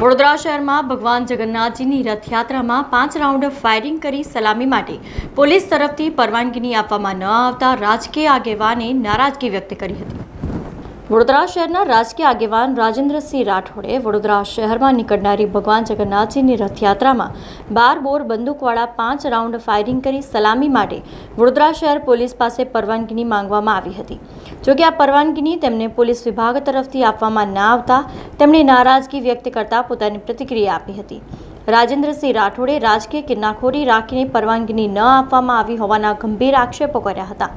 વડોદરા શહેરમાં ભગવાન જગન્નાથજીની રથયાત્રામાં પાંચ રાઉન્ડ ફાયરિંગ કરી સલામી માટે પોલીસ તરફથી પરવાનગીની આપવામાં ન આવતા રાજકીય આગેવાને નારાજગી વ્યક્ત કરી હતી. વડોદરા શહેરના રાજકીય આગેવાન રાજેન્દ્રસિંહ રાઠોડે વડોદરા શહેરમાં નીકળનારી ભગવાન જગન્નાથજીની રથયાત્રામાં બાર બોર બંદૂકવાળા પાંચ રાઉન્ડ ફાયરિંગ કરી સલામી માટે વડોદરા શહેર પોલીસ પાસે પરવાનગીની માંગવામાં આવી હતી. જોકે આ પરવાનગીની તેમને પોલીસ વિભાગ તરફથી આપવામાં ના આવતા તેમણે નારાજગી વ્યક્ત કરતા પોતાની પ્રતિક્રિયા આપી હતી. રાજેન્દ્રસિંહ રાઠોડે રાજકીય કિન્નાખોરી રાખીને પરવાનગીની ન આપવામાં આવી હોવાના ગંભીર આક્ષેપો કર્યા હતા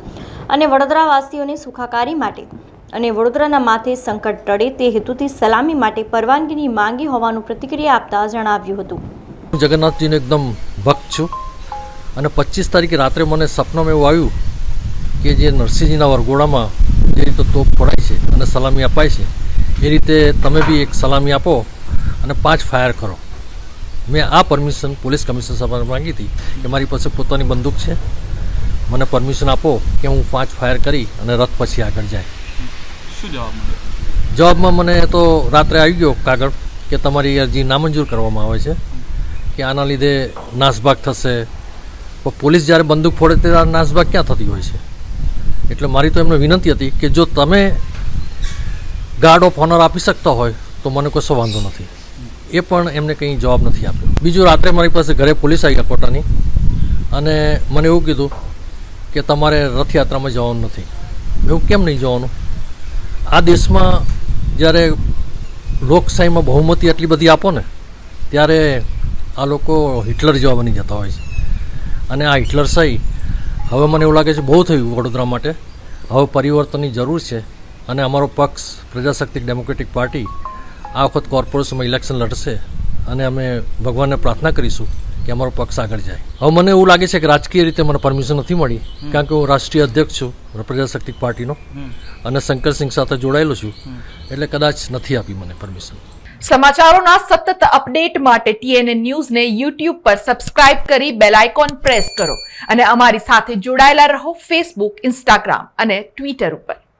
અને વડોદરાવાસીઓની સુખાકારી માટે અને વડોદરાના માથે સંકટ ટળે તે હેતુથી સલામી માટે પરવાનગીની માંગી હોવાનું પ્રતિક્રિયા આપતા જણાવ્યું હતું. હું જગન્નાથજીનો એકદમ ભક્ત છું અને પચીસ તારીખે રાત્રે મને સપનામાં એવું આવ્યું કે જે નરસિંહજીના વરઘોડામાં જે રીતે તોપ ફોડાય છે અને સલામી અપાય છે, એ રીતે તમે બી એક સલામી આપો અને પાંચ ફાયર કરો. મેં આ પરમિશન પોલીસ કમિશનર સાહેબ માંગી હતી કે મારી પાસે પોતાની બંદૂક છે. મને પરમિશન આપો કે હું પાંચ ફાયર કરી અને રથ પછી આગળ જાય. શું જવાબમાં મને તો રાત્રે આવી ગયો કાગળ કે તમારી અરજી નામંજૂર કરવામાં આવે છે, કે આના લીધે નાસભાગ થશે. પણ પોલીસ જ્યારે બંદૂક ફોડે ત્યારે નાસભાગ ક્યાં થતી હોય છે? એટલે મારી તો એમને વિનંતી હતી કે જો તમે ગાર્ડ ઓફ ઓનર આપી શકતા હોય તો મને કશો વાંધો નથી. એ પણ એમને કંઈ જવાબ નથી આપ્યો. બીજું રાત્રે મારી પાસે ઘરે પોલીસ આવી ગયા કોટાની અને મને એવું કીધું કે તમારે રથયાત્રામાં જવાનું નથી. એવું કેમ નહીં જવાનું? આ દેશમાં જ્યારે લોકશાહીમાં બહુમતી આટલી બધી આપો ને, ત્યારે આ લોકો હિટલર જેવા બની જતા હોય છે. અને આ હિટલર શાહી, હવે મને એવું લાગે છે બહુ થયું વડોદરા માટે. હવે પરિવર્તનની જરૂર છે અને અમારો પક્ષ, પ્રજાશક્તિક ડેમોક્રેટિક પાર્ટી, આ વખત કોર્પોરેશનમાં ઇલેક્શન લડશે. અને અમે ભગવાનને પ્રાર્થના કરીશું કે અમારો પક્ષ આગળ જાય. હવે મને એવું લાગે છે કે રાજકીય રીતે મને પરમિશન નથી મળી કારણ કે હું રાષ્ટ્રીય અધ્યક્ષ છું પ્રજાશક્તિક પાર્ટીનો અને શંકરસિંહ સાથે જોડાયેલો છું એટલે કદાચ નથી આપી મને પરમિશન સમાચારોના સતત અપડેટ માટે ટીએનએ ન્યૂઝને યુટ્યુબ પર સબસ્ક્રાઇબ કરી બેલ આઇકોન પ્રેસ કરો અને અમારી સાથે જોડાયેલા રહો ફેસબુક ઇન્સ્ટાગ્રામ અને ટ્વિટર ઉપર.